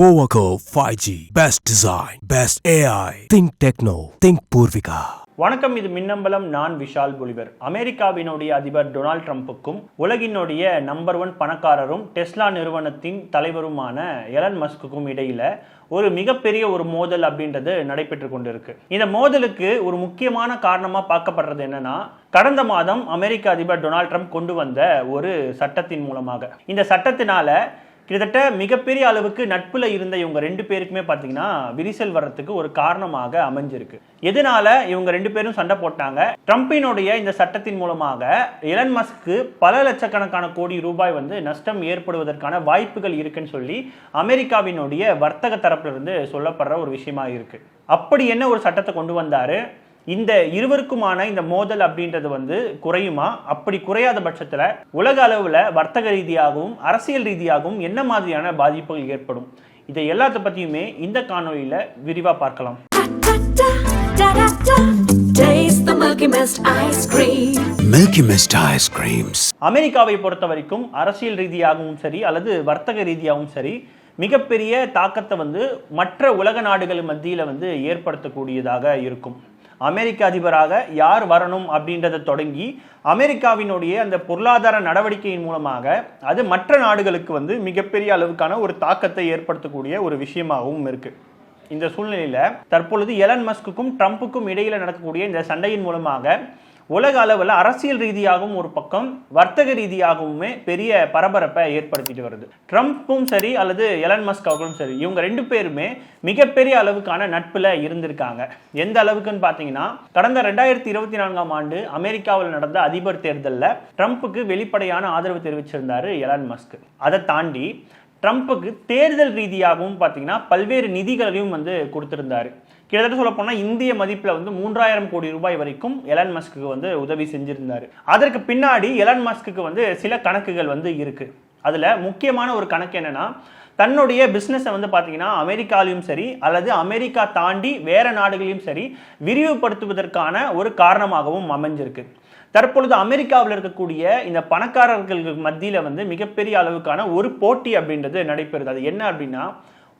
போவகோ five G best design best AI think techno think Poorvika வணக்கம் இது மின்னம்பலம். நான் விஷால் புலிவர். அமெரிக்காவினுடைய அதிபர் டொனால்ட் ட்ரம்ப்புக்கும் உலகினுடைய நம்பர் ஒன் பணக்காரரும் டெஸ்லா நிறுவனத்தின் தலைவருமான எலன் மஸ்குக்கும் இடையில ஒரு மிகப்பெரிய ஒரு மோதல் அப்படின்றது நடைபெற்று கொண்டிருக்கு. இந்த மோதலுக்கு ஒரு முக்கியமான காரணமா பார்க்கப்படுறது என்னன்னா கடந்த மாதம் அமெரிக்க அதிபர் டொனால்ட் ட்ரம்ப் கொண்டு வந்த ஒரு சட்டத்தின் மூலமாக. இந்த சட்டத்தினால கிட்டத்தட்ட மிகப்பெரிய அளவுக்கு நட்புல இருந்த இவங்க ரெண்டு பேருக்குமே பார்த்தீங்கன்னா விரிசல் வர்றதுக்கு ஒரு காரணமாக அமைஞ்சிருக்கு. எதனால இவங்க ரெண்டு பேரும் சண்டை போட்டாங்க? ட்ரம்பினுடைய இந்த சட்டத்தின் மூலமாக எலன் மஸ்க்கு பல லட்சக்கணக்கான கோடி ரூபாய் வந்து நஷ்டம் ஏற்படுவதற்கான வாய்ப்புகள் இருக்குன்னு சொல்லி அமெரிக்காவினுடைய வர்த்தக தரப்புல இருந்து சொல்லப்படுற ஒரு விஷயமா இருக்கு. அப்படி என்ன ஒரு சட்டத்தை கொண்டு வந்தாரு? இந்த இருவருக்குமான இந்த மோதல் அப்படின்றது வந்து குறையுமா? அப்படி குறையாத பட்சத்தில் உலக அளவில் வர்த்தக ரீதியாகவும் அரசியல் ரீதியாகவும் என்ன மாதிரியான பாதிப்புகள் ஏற்படும்? இதை எல்லாத்த பற்றியுமே இந்த காணொளியில் விரிவாக பார்க்கலாம். அமெரிக்காவை பொறுத்த வரைக்கும் அரசியல் ரீதியாகவும் சரி அல்லது வர்த்தக ரீதியாகவும் சரி மிகப்பெரிய தாக்கத்தை வந்து மற்ற உலக நாடுகள் மத்தியில் வந்து ஏற்படுத்தக்கூடியதாக இருக்கும். அமெரிக்க அதிபராக யார் வரணும் அப்படின்றத தொடங்கி அமெரிக்காவினுடைய அந்த பொருளாதார நடவடிக்கையின் மூலமாக அது மற்ற நாடுகளுக்கு வந்து மிகப்பெரிய அளவுக்கான ஒரு தாக்கத்தை ஏற்படுத்தக்கூடிய ஒரு விஷயமாகவும் இருக்கு. இந்த சூழ்நிலையில தற்பொழுது எலன் மஸ்குக்கும் ட்ரம்ப்புக்கும் இடையில நடக்கக்கூடிய இந்த சண்டையின் மூலமாக உலக அளவில் அரசியல் ரீதியாகவும் ஒரு பக்கம் வர்த்தக ரீதியாகவுமே பெரிய பரபரப்பை ஏற்படுத்திட்டு வருது. ட்ரம்ப்பும் சரி அல்லது எலன் மஸ்க் அவர்களும் சரி இவங்க ரெண்டு பேருமே மிகப்பெரிய அளவுக்கான நட்பில் இருந்திருக்காங்க. எந்த அளவுக்குன்னு பார்த்தீங்கன்னா கடந்த ரெண்டாயிரத்தி இருபத்தி நான்காம் ஆண்டு அமெரிக்காவில் நடந்த அதிபர் தேர்தலில் ட்ரம்ப்புக்கு வெளிப்படையான ஆதரவு தெரிவிச்சிருந்தார் எலன் மஸ்க். அதை தாண்டி ட்ரம்ப்புக்கு தேர்தல் ரீதியாகவும் பார்த்தீங்கன்னா பல்வேறு நிதிகளையும் வந்து கொடுத்துருந்தாரு. கிட்டத்தட்ட சொல்ல போனால் இந்திய மதிப்பில் வந்து மூன்றாயிரம் கோடி ரூபாய் வரைக்கும் எலன் மஸ்க்கு வந்து உதவி செஞ்சிருந்தார். அதற்கு பின்னாடி எலன் மஸ்க்கு வந்து சில கணக்குகள் வந்து இருக்கு. அதில் முக்கியமான ஒரு கணக்கு என்னென்னா தன்னுடைய பிஸ்னஸை வந்து பார்த்தீங்கன்னா அமெரிக்காலையும் சரி அல்லது அமெரிக்கா தாண்டி வேற நாடுகளையும் சரி விரிவுபடுத்துவதற்கான ஒரு காரணமாகவும் அமைஞ்சிருக்கு. தற்பொழுது அமெரிக்காவில் இருக்கக்கூடிய இந்த பணக்காரர்களுக்கு மத்தியில் வந்து மிகப்பெரிய அளவுக்கான ஒரு போட்டி அப்படின்றது நடைபெறுது. அது என்ன அப்படின்னா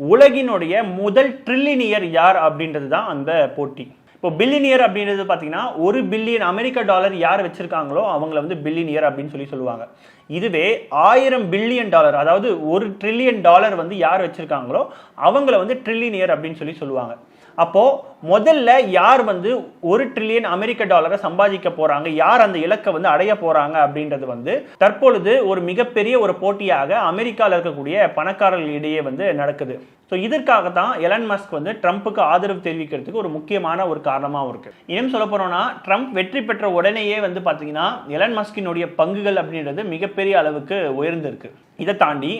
உலகினுடைய முதல் ட்ரில்லினியர் யார் அப்படின்றது தான் அந்த போட்டி. இப்போ பில்லினியர் அப்படின்றது பார்த்தீங்கன்னா ஒரு பில்லியன் அமெரிக்க டாலர் யார் வச்சிருக்காங்களோ அவங்கள வந்து பில்லினியர் அப்படின்னு சொல்லி சொல்லுவாங்க. இதுவே ஆயிரம் பில்லியன் டாலர் அதாவது ஒரு ட்ரில்லியன் டாலர் வந்து யார் வச்சிருக்காங்களோ அவங்கள வந்து ட்ரில்லினியர் அப்படின்னு சொல்லி சொல்லுவாங்க. அப்போ முதல்ல யார் வந்து ஒரு ட்ரில்லியன் அமெரிக்க டாலரை சம்பாதிக்க போறாங்க? யார் அந்த இலக்கை வந்து அடைய போறாங்க அப்படின்றது வந்து தற்பொழுது ஒரு மிகப்பெரிய ஒரு போட்டியாக அமெரிக்காவில் இருக்கக்கூடிய பணக்காரர்களிடையே வந்து நடக்குது. ஸோ இதற்காக தான் எலன் மஸ்க் வந்து ட்ரம்ப்புக்கு ஆதரவு தெரிவிக்கிறதுக்கு ஒரு முக்கியமான ஒரு காரணமாகவும் இருக்கு. இன்னும் சொல்ல போனோம்னா ட்ரம்ப் வெற்றி பெற்ற உடனேயே வந்து பார்த்தீங்கன்னா எலன் மஸ்கினுடைய பங்குகள் அப்படின்றது மிகப்பெரிய அளவுக்கு உயர்ந்திருக்கு. இதை தாண்டி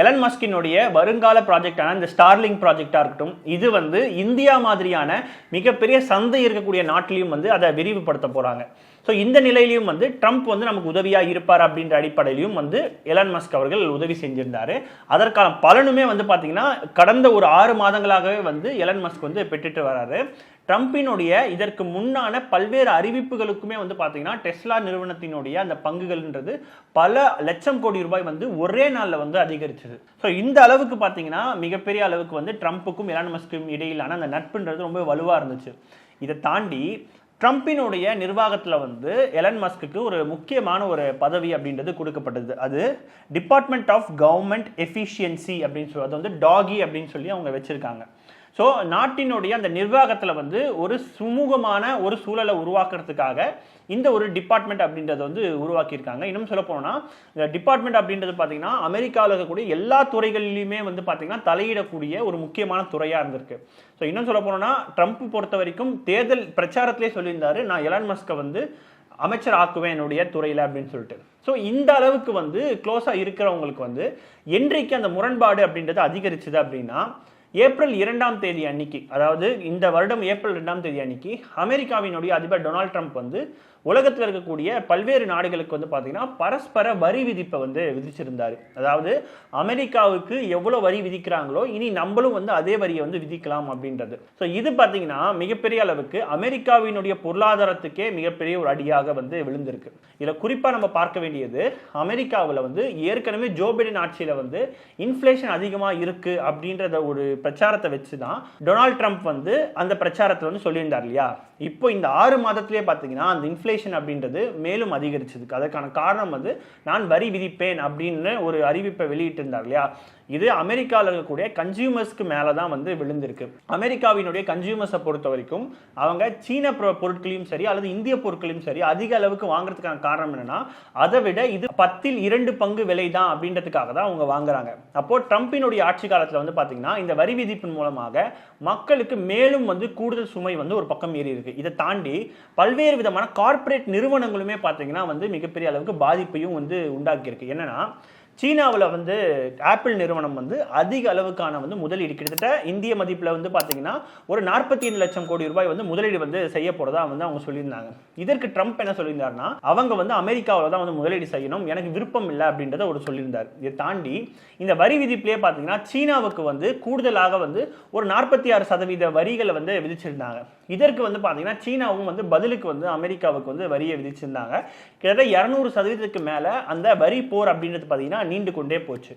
எலன் மஸ்கினுடைய வருங்கால ப்ராஜெக்டான இந்த ஸ்டார்லிங் ப்ராஜெக்டாக இருக்கட்டும் இது வந்து இந்தியா மாதிரியான மிகப்பெரிய சந்தை இருக்கக்கூடிய நாட்டிலையும் வந்து அதை விரிவுபடுத்த போகிறாங்க ஸோ இந்த நிலையிலையும் வந்து ட்ரம்ப் வந்து நமக்கு உதவியாக இருப்பார் அப்படின்ற அடிப்படையிலையும் வந்து எலன் மஸ்க் அவர்கள் உதவி செஞ்சிருந்தார். அதற்கான பலனுமே வந்து பார்த்தீங்கன்னா கடந்த ஒரு ஆறு மாதங்களாகவே வந்து எலன் மஸ்க் வந்து பெற்றுட்டு வராரு. ட்ரம்பினுடைய இதற்கு முன்னான பல்வேறு அறிவிப்புகளுக்குமே வந்து பார்த்தீங்கன்னா டெஸ்லா நிறுவனத்தினுடைய அந்த பங்குகள்ன்றது பல லட்சம் கோடி ரூபாய் வந்து ஒரே நாளில் வந்து அதிகரிச்சது. ஸோ இந்த அளவுக்கு பார்த்தீங்கன்னா மிகப்பெரிய அளவுக்கு வந்து ட்ரம்ப்புக்கும் எலான் மஸ்க்கும் இடையிலான அந்த நட்புன்றது ரொம்ப வலுவாக இருந்துச்சு. இதை தாண்டி ட்ரம்பினுடைய நிர்வாகத்தில் வந்து எலன் மஸ்க்கு ஒரு முக்கியமான ஒரு பதவி அப்படின்றது கொடுக்கப்பட்டது. அது டிபார்ட்மெண்ட் ஆஃப் கவர்மெண்ட் எஃபிஷியன்சி அப்படின்னு சொல்லி அது வந்து டாகி அப்படின்னு சொல்லி அவங்க வச்சுருக்காங்க. ஸோ நாட்டினுடைய அந்த நிர்வாகத்தில் வந்து ஒரு சுமூகமான ஒரு சூழலை உருவாக்குறதுக்காக இந்த ஒரு டிபார்ட்மெண்ட் அப்படின்றத வந்து உருவாக்கியிருக்காங்க. இன்னும் சொல்ல போனோம்னா இந்த டிபார்ட்மெண்ட் அப்படின்றது பார்த்தீங்கன்னா அமெரிக்காவில் இருக்கக்கூடிய எல்லா துறைகளிலுமே வந்து பார்த்தீங்கன்னா தலையிடக்கூடிய ஒரு முக்கியமான துறையாக இருந்திருக்கு. ஸோ இன்னும் சொல்ல போனோம்னா ட்ரம்ப் பொறுத்த வரைக்கும் தேர்தல் பிரச்சாரத்திலே சொல்லியிருந்தாரு நான் எலான் மஸ்கை வந்து அமைச்சர் ஆக்குவேன் என்னுடைய துறையில் அப்படின்னு சொல்லிட்டு. ஸோ இந்த அளவுக்கு வந்து க்ளோஸாக இருக்கிறவங்களுக்கு வந்து என்றைக்கு அந்த முரண்பாடு அப்படின்றது அதிகரிச்சுது அப்படின்னா ஏப்ரல் இரண்டாம் தேதி அன்னைக்கு அதாவது இந்த வருடம் ஏப்ரல் இரண்டாம் தேதி அன்னைக்கு அமெரிக்காவினுடைய அதிபர் டொனால்ட் ட்ரம்ப் வந்து உலகத்தில் இருக்கக்கூடிய பல்வேறு நாடுகளுக்கு வந்து பார்த்தீங்கன்னா பரஸ்பர வரி விதிப்பை வந்து விதிச்சிருந்தாரு. அதாவது அமெரிக்காவுக்கு எவ்வளோ வரி விதிக்கிறாங்களோ இனி நம்மளும் வந்து அதே வரியை வந்து விதிக்கலாம் அப்படின்றது. ஸோ இது பார்த்தீங்கன்னா மிகப்பெரிய அளவுக்கு அமெரிக்காவினுடைய பொருளாதாரத்துக்கே மிகப்பெரிய ஒரு அடியாக வந்து விழுந்திருக்கு. இதில் குறிப்பாக நம்ம பார்க்க வேண்டியது அமெரிக்காவில் வந்து ஏற்கனவே ஜோ பைடன் ஆட்சியில் வந்து இன்ஃப்ளேஷன் அதிகமாக இருக்கு அப்படின்றத ஒரு பிரச்சாரத்தை வச்சு தான் டொனால்ட் ட்ரம்ப் வந்து அந்த பிரச்சாரத்தை வந்து சொல்லியிருந்தார் இல்லையா? இப்போ இந்த ஆறு மாதத்திலே பார்த்தீங்கன்னா அந்த இன்ஃப்ளேஷன் அப்படின்றது மேலும் அதிகரிச்சதுக்கு அதற்கான காரணம் வந்து நான் வரி விதிப்பேன் அப்படின்னு ஒரு அறிவிப்பை வெளியிட்டிருந்தார் இல்லையா? இது அமெரிக்காவில் இருக்கக்கூடிய கன்சியூமர்ஸ்க்கு மேலே தான் வந்து விழுந்திருக்கு. அமெரிக்காவினுடைய கன்சியூமர்ஸை பொறுத்த வரைக்கும் அவங்க சீன பொருட்களையும் சரி அல்லது இந்திய பொருட்களையும் சரி அதிக அளவுக்கு வாங்குறதுக்கான காரணம் என்னன்னா அதை விட இது பத்தில் இரண்டு பங்கு விலை தான் அப்படின்றதுக்காக தான் அவங்க வாங்குறாங்க. அப்போ ட்ரம்பினுடைய ஆட்சி காலத்தில் வந்து பார்த்தீங்கன்னா இந்த வரி விதிப்பின் மூலமாக மக்களுக்கு மேலும் வந்து கூடுதல் சுமை வந்து ஒரு பக்கம் ஏறி இருக்கு. இதை தாண்டி பல்வேறு விதமான கார்ப்பரேட் நிறுவனங்களுமே பார்த்தீங்கன்னா வந்து மிகப்பெரிய அளவுக்கு பாதிப்பையும் வந்து உண்டாக்கியிருக்கு. என்னன்னா சீனாவில் வந்து ஆப்பிள் நிறுவனம் வந்து அதிக அளவுக்கான வந்து முதலீடு கிட்டத்தட்ட இந்திய மதிப்பில் வந்து பார்த்தீங்கன்னா ஒரு நாற்பத்தி ஐந்து லட்சம் கோடி ரூபாய் வந்து முதலீடு வந்து செய்ய போகிறதா வந்து அவங்க சொல்லியிருந்தாங்க. இதற்கு ட்ரம்ப் என்ன சொல்லியிருந்தாருன்னா அவங்க வந்து அமெரிக்காவில் தான் வந்து முதலீடு செய்யணும் எனக்கு விருப்பம் இல்லை அப்படின்றத ஒரு சொல்லியிருந்தார். இதை தாண்டி இந்த வரி விதிப்பிலே பார்த்தீங்கன்னா சீனாவுக்கு வந்து கூடுதலாக வந்து ஒரு நாற்பத்தி ஆறு சதவீத வரிகளை வந்து விதிச்சிருந்தாங்க. இதற்கு வந்து பார்த்தீங்கன்னா சீனாவும் வந்து பதிலுக்கு வந்து அமெரிக்காவுக்கு வந்து வரியை விதிச்சிருந்தாங்க. கிட்டத்தட்ட இரநூறு சதவீதத்துக்கு மேலே அந்த வரி போர் அப்படின்றது பார்த்தீங்கன்னா நீண்டு கொண்டே போச்சு.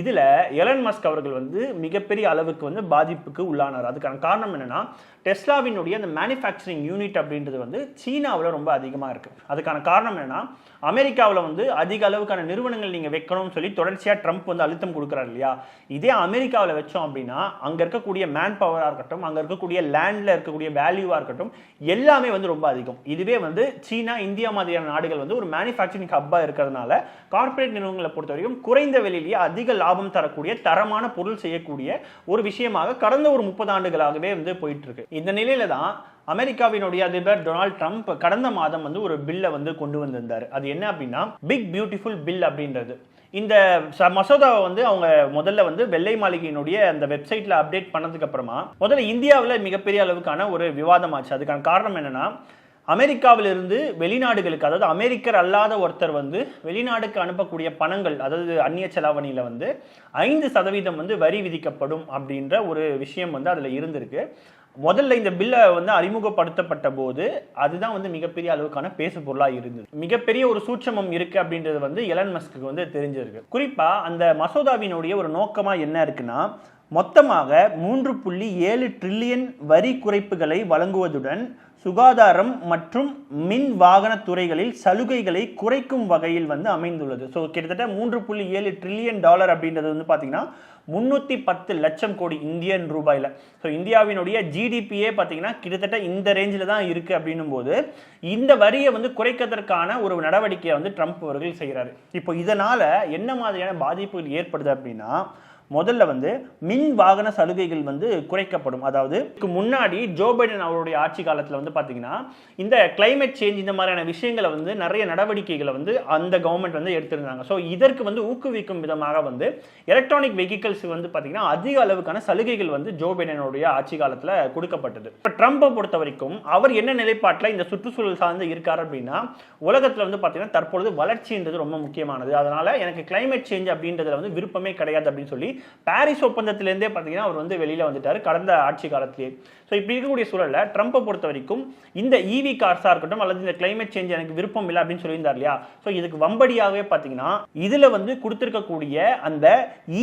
இதில் எலன் மஸ்க் அவர்கள் வந்து மிகப்பெரிய அளவுக்கு வந்து பாதிப்புக்கு உள்ளானார். அதுக்கான காரணம் என்னன்னா டெஸ்லாவினுடைய அந்த மேனுஃபேக்சரிங் யூனிட் அப்படின்றது வந்து சீனாவில் ரொம்ப அதிகமாக இருக்குது அதுக்கான காரணம் என்னென்னா அமெரிக்காவில் வந்து அதிக அளவுக்கான நிறுவனங்கள் நீங்கள் வைக்கணும்னு சொல்லி தொடர்ச்சியாக ட்ரம்ப் வந்து அழுத்தம் கொடுக்குறாரு இல்லையா? இதே அமெரிக்காவில் வச்சோம் அப்படின்னா அங்கே இருக்கக்கூடிய மேன் பவராக இருக்கட்டும் அங்கே இருக்கக்கூடிய லேண்டில் இருக்கக்கூடிய வேல்யூவாக இருக்கட்டும் எல்லாமே வந்து ரொம்ப அதிகம். இதுவே வந்து சீனா இந்தியா மாதிரியான நாடுகள் வந்து ஒரு மேனுஃபேக்சரிங் ஹப்பாக இருக்கிறதுனால கார்ப்பரேட் நிறுவனங்களை பொறுத்த வரைக்கும் குறைந்த விலையிலேயே அதிக லாபம் தரக்கூடிய தரமான பொருள் செய்யக்கூடிய ஒரு விஷயமாக கடந்த ஒரு முப்பது ஆண்டுகளாகவே வந்து போயிட்டு இருக்கு. இந்த நிலையில தான் அமெரிக்காவினுடைய அதிபர் டொனால்ட் ட்ரம்ப் கடந்த மாதம் வந்து ஒரு பில்லை வந்து கொண்டு வந்திருந்தார். அது என்ன அப்படின்னா பிக் பியூட்டிஃபுல் பில் அப்படின்றது. இந்த ச- மசோதாவை வந்து அவங்க முதல்ல வந்து வெள்ளை மாளிகையினுடைய அந்த வெப்சைட்ல அப்டேட் பண்ணதுக்கு அப்புறமா முதல்ல இந்தியாவில் மிகப்பெரிய அளவுக்கான ஒரு விவாதமாச்சு அதுக்கான காரணம் என்னன்னா அமெரிக்காவிலிருந்து வெளிநாடுகளுக்கு அதாவது அமெரிக்கர் அல்லாத ஒருத்தர் வந்து வெளிநாடுக்கு அனுப்பக்கூடிய பணங்கள் அதாவது அந்நிய செலாவணியில் வந்து ஐந்து சதவீதம் வந்து வரி விதிக்கப்படும் அப்படின்ற ஒரு விஷயம் வந்து அதில் இருந்திருக்கு. முதல்ல இந்த பில்லை வந்து அறிமுகப்படுத்தப்பட்ட போது அதுதான் வந்து மிகப்பெரிய அளவுக்கான பேசு பொருளா இருந்தது. மிகப்பெரிய ஒரு சூட்சமம் இருக்கு அப்படின்றது வந்து எலன் மஸ்க்கு வந்து தெரிஞ்சிருக்கு. குறிப்பா அந்த மசோதாவினுடைய ஒரு நோக்கமா என்ன இருக்குன்னா மொத்தமாக மூன்று புள்ளி ஏழு ட்ரில்லியன் வரி குறைப்புகளை வழங்குவதுடன் சுகாதாரம் மற்றும் மின் வாகன துறைகளில் சலுகைகளை குறைக்கும் வகையில் வந்து அமைந்துள்ளது. ஸோ கிட்டத்தட்ட மூன்று புள்ளி ஏழு ட்ரில்லியன் டாலர் அப்படின்றது வந்து பார்த்தீங்கன்னா முந்நூற்றி பத்து லட்சம் கோடி இந்தியன் ரூபாயில். ஸோ இந்தியாவினுடைய ஜிடிபியே பார்த்தீங்கன்னா கிட்டத்தட்ட இந்த ரேஞ்சில் தான் இருக்குது அப்படின்னும் போது இந்த வரியை வந்து குறைக்கிறதற்கான ஒரு நடவடிக்கையை வந்து ட்ரம்ப் அவர்கள் செய்கிறாரு இப்போ இதனால் என்ன மாதிரியான பாதிப்புகள் ஏற்படுது அப்படின்னா முதல்ல வந்து மின் வாகன சலுகைகள் வந்து குறைக்கப்படும். அதாவது முன்னாடி ஜோ பைடன் அவருடைய ஆட்சி காலத்தில் வந்து பார்த்தீங்கன்னா இந்த கிளைமேட் சேஞ்ச் இந்த மாதிரியான விஷயங்களை வந்து நிறைய நடவடிக்கைகளை வந்து அந்த கவர்மெண்ட் வந்து எடுத்திருந்தாங்க. ஸோ இதற்கு வந்து ஊக்குவிக்கும் விதமாக வந்து எலக்ட்ரானிக் வெஹிக்கிள்ஸ் வந்து பார்த்தீங்கன்னா அதிக அளவுக்கான சலுகைகள் வந்து ஜோ பைடனுடைய ஆட்சி காலத்தில் கொடுக்கப்பட்டது. இப்போ ட்ரம்ப்பை பொறுத்த வரைக்கும் அவர் என்ன நிலைப்பாட்டில் இந்த சுற்றுச்சூழல் சார்ந்து இருக்கார் அப்படின்னா உலகத்தில் வந்து பார்த்தீங்கன்னா தற்பொழுது வளர்ச்சின்றது ரொம்ப முக்கியமானது. அதனால எனக்கு கிளைமேட் சேஞ்ச் அப்படின்றதுல வந்து விருப்பமே கிடையாது அப்படின்னு சொல்லி பாரிஸ் ஒப்பந்தத்திலேருந்தே பார்த்தீங்கன்னா அவர் வந்து வெளியில் வந்துட்டார். கடந்த ஆட்சி காலத்திலேயே ஸோ இப்படி இருக்கக்கூடிய சூழலில் ட்ரம்ப்பை பொறுத்த வரைக்கும் இந்த இவி கார்ஸாக இருக்கட்டும் அல்லது இந்த கிளைமேட் சேஞ்ச் எனக்கு விருப்பம் இல்லை அப்படின்னு சொல்லியிருந்தார் இல்லையா? ஸோ இதுக்கு வம்படியாகவே பார்த்தீங்கன்னா இதில் வந்து கொடுத்துருக்கக்கூடிய அந்த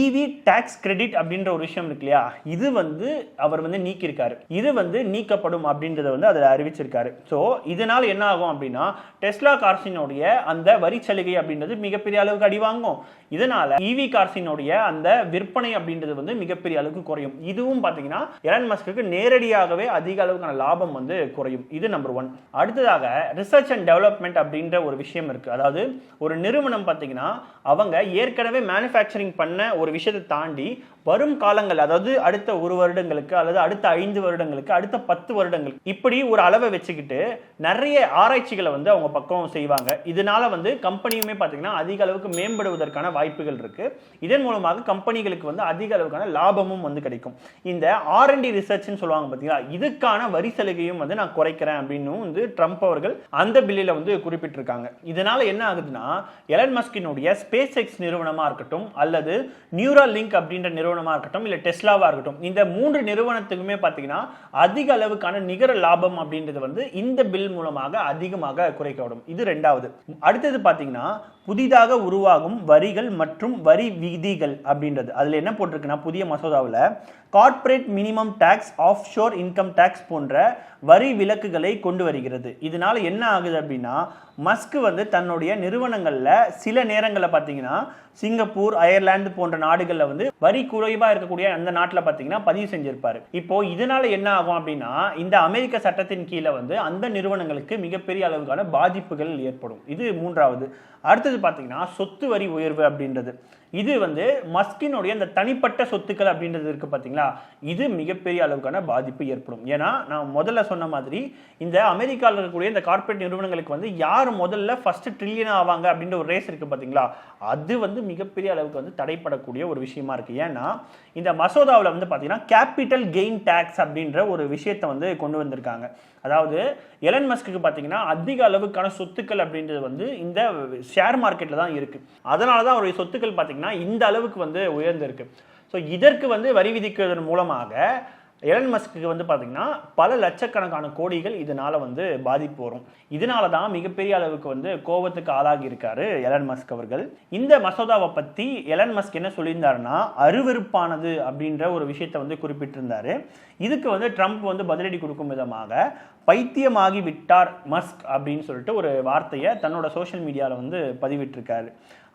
இவி டேக்ஸ் கிரெடிட் அப்படின்ற ஒரு விஷயம் இருக்கு இல்லையா? இது வந்து அவர் வந்து நீக்கியிருக்காரு. இது வந்து நீக்கப்படும் அப்படின்றத வந்து அதில் அறிவிச்சிருக்காரு. ஸோ இதனால் என்ன ஆகும் அப்படின்னா டெஸ்லா கார்ஸினுடைய அந்த வரி சலுகை அப்படின்றது மிகப்பெரிய அளவுக்கு அடி வாங்கும். இதனால இவி கார்ஸினுடைய அந்த விற்பனை அப்படின்றது வந்து மிகப்பெரிய அளவுக்கு குறையும். இதுவும் பார்த்தீங்கன்னா எலன் மஸ்க்கு நேரடியாகவே அதிக அளவுக்கான லாபம் வந்து குறையும். இது நம்பர் ஒன் அடுத்ததாக ரிசர்ச் அண்ட் டெவலப்மெண்ட் அப்படின்ற ஒரு விஷயம் இருக்கு. அதாவது ஒரு நிறுவனம் பார்த்தீங்கன்னா அவங்க ஏற்கனவே மேனுஃபேக்சரிங் பண்ண ஒரு விஷயத்தை தாண்டி வரும் காலங்கள் அதாவது அடுத்த ஒரு வருடங்களுக்கு அல்லது அடுத்த ஐந்து வருடங்களுக்கு அடுத்த பத்து வருடங்களுக்கு இப்படி ஒரு அளவை வச்சுக்கிட்டு நிறைய ஆராய்ச்சிகளை வந்து அவங்க பக்கம் செய்வாங்க. இதனால வந்து கம்பெனியுமே பார்த்தீங்கன்னா அதிக அளவுக்கு மேம்படுவதற்கான வாய்ப்புகள் இருக்கு. இதன் மூலமாக கம்பெனிகளுக்கு வந்து அதிக அளவுக்கான லாபமும் வந்து கிடைக்கும். இந்த ஆர்என்டி ரிசர்ச்னு சொல்லுவாங்க பார்த்தீங்களா இதுக்கான வரி சலுகையும் வந்து நான் குறைக்கிறேன் அப்படின்னு வந்து ட்ரம்ப் அவர்கள் அந்த பில்லில் வந்து குறிப்பிட்டிருக்காங்க. இதனால என்ன ஆகுதுன்னா எலன் மஸ்கினுடைய ஸ்பேஸ் எக்ஸ் நிறுவனமாக இருக்கட்டும் அல்லது நியூரா லிங்க் அப்படின்ற இருக்கட்டும் இல்லை டெஸ்லாவாக இருக்கட்டும் இந்த மூன்று நிறுவனத்துக்குமே பார்த்தீங்கன்னா அதிக அளவுக்கான நிகர லாபம் அப்படின்றது வந்து இந்த பில் மூலமாக அதிகமாக குறைக்கப்படும். இது ரெண்டாவது. அடுத்தது பார்த்தீங்கன்னா புதிதாக உருவாகும் வரிகள் மற்றும் வரி விதிகள் அப்படின்றது. அதில் என்ன போட்டிருக்குன்னா புதிய மசோதாவில் corporate minimum tax offshore income tax போன்ற வரி விலக்குகளை கொண்டு வருகிறது. இதனால என்ன ஆகுது அப்படின்னா மஸ்க் வந்து தன்னுடைய நிறுவனங்களில் சில நேரங்களில் பார்த்தீங்கன்னா சிங்கப்பூர் அயர்லாந்து போன்ற நாடுகளில் வந்து வரி குறைவாக இருக்கக்கூடிய அந்த நாட்டில் பார்த்தீங்கன்னா பதிவு செஞ்சிருப்பார். இப்போ இதனால என்ன ஆகும் அப்படின்னா இந்த அமெரிக்க சட்டத்தின் கீழே வந்து அந்த நிறுவனங்களுக்கு மிகப்பெரிய அளவுக்கான பாதிப்புகள் ஏற்படும். இது மூன்றாவது. அடுத்தது பார்த்தீங்கன்னா சொத்து வரி உயர்வு அப்படின்றது. இது வந்து மஸ்கினுடைய இந்த தனிப்பட்ட சொத்துக்கள் அப்படின்றது இருக்கு பார்த்தீங்களா இது மிகப்பெரிய அளவுக்கான பாதிப்பு ஏற்படும். ஏன்னா நான் முதல்ல சொன்ன மாதிரி இந்த அமெரிக்காவில் இருக்கக்கூடிய இந்த கார்ப்பரேட் நிறுவனங்களுக்கு வந்து யார் முதல்ல ஃபர்ஸ்ட் ட்ரில்லியன் ஆவாங்க அப்படின்ற ஒரு ரேஸ் இருக்கு பார்த்தீங்களா அது வந்து மிகப்பெரிய அளவுக்கு வந்து தடைப்படக்கூடிய ஒரு விஷயமா இருக்கு. ஏன்னா இந்த மசோதாவில் வந்து பார்த்தீங்கன்னா கேபிட்டல் கெயின் டேக்ஸ் அப்படின்ற ஒரு விஷயத்தை வந்து கொண்டு வந்திருக்காங்க. அதாவது எலன் மஸ்க்கு பார்த்தீங்கன்னா அதிக அளவுக்கான சொத்துக்கள் அப்படின்றது வந்து இந்த ஷேர் மார்க்கெட்டில் தான் இருக்கு. அதனால தான் அவருடைய சொத்துக்கள் பார்த்தீங்கன்னா இந்த அளவுக்கு வந்து உயர்ந்திருக்கு. ஸோ இதற்கு வந்து வரி விதிக்கிறதன் மூலமாக எலன் மஸ்க்கு வந்து பார்த்தீங்கன்னா பல லட்சக்கணக்கான கோடிகள் இதனால வந்து பாதிப்பு வரும். இதனால தான் மிகப்பெரிய அளவுக்கு வந்து கோபத்துக்கு ஆளாகி இருக்காரு எலன் மஸ்க் அவர்கள். இந்த மசோதாவை பற்றி எலன் மஸ்க் என்ன சொல்லியிருந்தாருன்னா அருவருப்பானது அப்படின்ற ஒரு விஷயத்தை வந்து குறிப்பிட்டிருந்தாரு. இதுக்கு வந்து ட்ரம்ப் வந்து பதிலடி கொடுக்கும் விதமாக பைத்தியமாகி விட்டார் மஸ்க் அப்படின்னு சொல்லிட்டு ஒரு வார்த்தையை தன்னோட சோஷியல் மீடியாவில் வந்து பதிவிட்டிருக்காரு.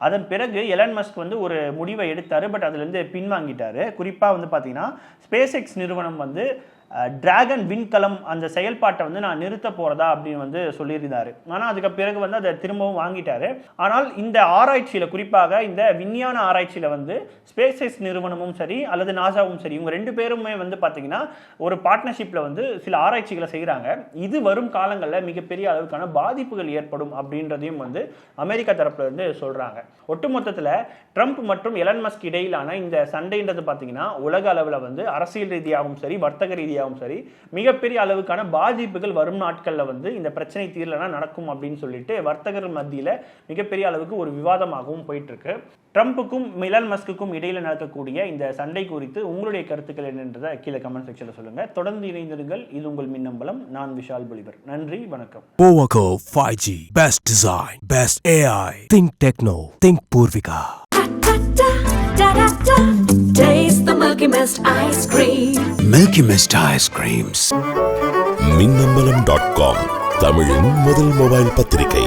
அதன் பிறகு எலன் மஸ்க் வந்து ஒரு முடிவை எடுத்தார் பட் அதுலேருந்து பின்வாங்கிட்டாரு. குறிப்பாக வந்து பார்த்தீங்கன்னா ஸ்பேஸ் எக்ஸ் நிறுவனம் வந்து டிராகன் விண்கலம் அந்த செயல்பாட்டை வந்து நான் நிறுத்த போறதா அப்படின்னு வந்து சொல்லியிருந்தாரு. ஆனால் அதுக்கு பிறகு வந்து அதை திரும்பவும் வாங்கிட்டாரு. ஆனால் இந்த ஆராய்ச்சியில் குறிப்பாக இந்த விஞ்ஞான ஆராய்ச்சியில் வந்து ஸ்பேஸ் எக்ஸ் நிறுவனமும் சரி அல்லது நாசாவும் சரி இவங்க ரெண்டு பேருமே வந்து பார்த்தீங்கன்னா ஒரு பார்ட்னர்ஷிப்பில் வந்து சில ஆராய்ச்சிகளை செய்கிறாங்க இது வரும் காலங்களில் மிகப்பெரிய அளவுக்கான பாதிப்புகள் ஏற்படும் அப்படின்றதையும் வந்து அமெரிக்கா தரப்புல இருந்து சொல்றாங்க. ஒட்டுமொத்தத்தில் ட்ரம்ப் மற்றும் எலன் மஸ்க் இடையிலான இந்த சண்டைன்றது பார்த்தீங்கன்னா உலக அளவில் வந்து அரசியல் ரீதியாகவும் சரி வர்த்தக ரீதியாகவும் சரி மிகப்பெரிய அளவுக்கான பாதிப்புகள் வரும் நாட்களில் வந்து இந்த பிரச்சனை தீரலனா நடக்கும் அப்படின்னு சொல்லிட்டு வர்த்தகர்கள் மத்தியில் மிகப்பெரிய அளவுக்கு ஒரு விவாதமாகவும் போயிட்டு இருக்கு ட்ரம்ப்புக்கும் எலன் மஸ்க்குக்கும் இடையில நடக்கக்கூடிய இந்த சண்டை குறித்து உங்களுடைய கருத்துக்கள் என்னன்றதை கீழே கமெண்ட் செக்ஷனில் சொல்லுங்க தொடர்ந்து இணைந்திருங்கள் இது உங்கள் மின்னம்பலம் நான் விஷால் பொலிவர் நன்றி வணக்கம் Powaco 5G. Best design. Best AI. Think Techno. Think Purvika. Da ice cream. Milky Mist Ice Creams. Minnambalam dot com தமிழின் முதல் மொபைல் பத்திரிகை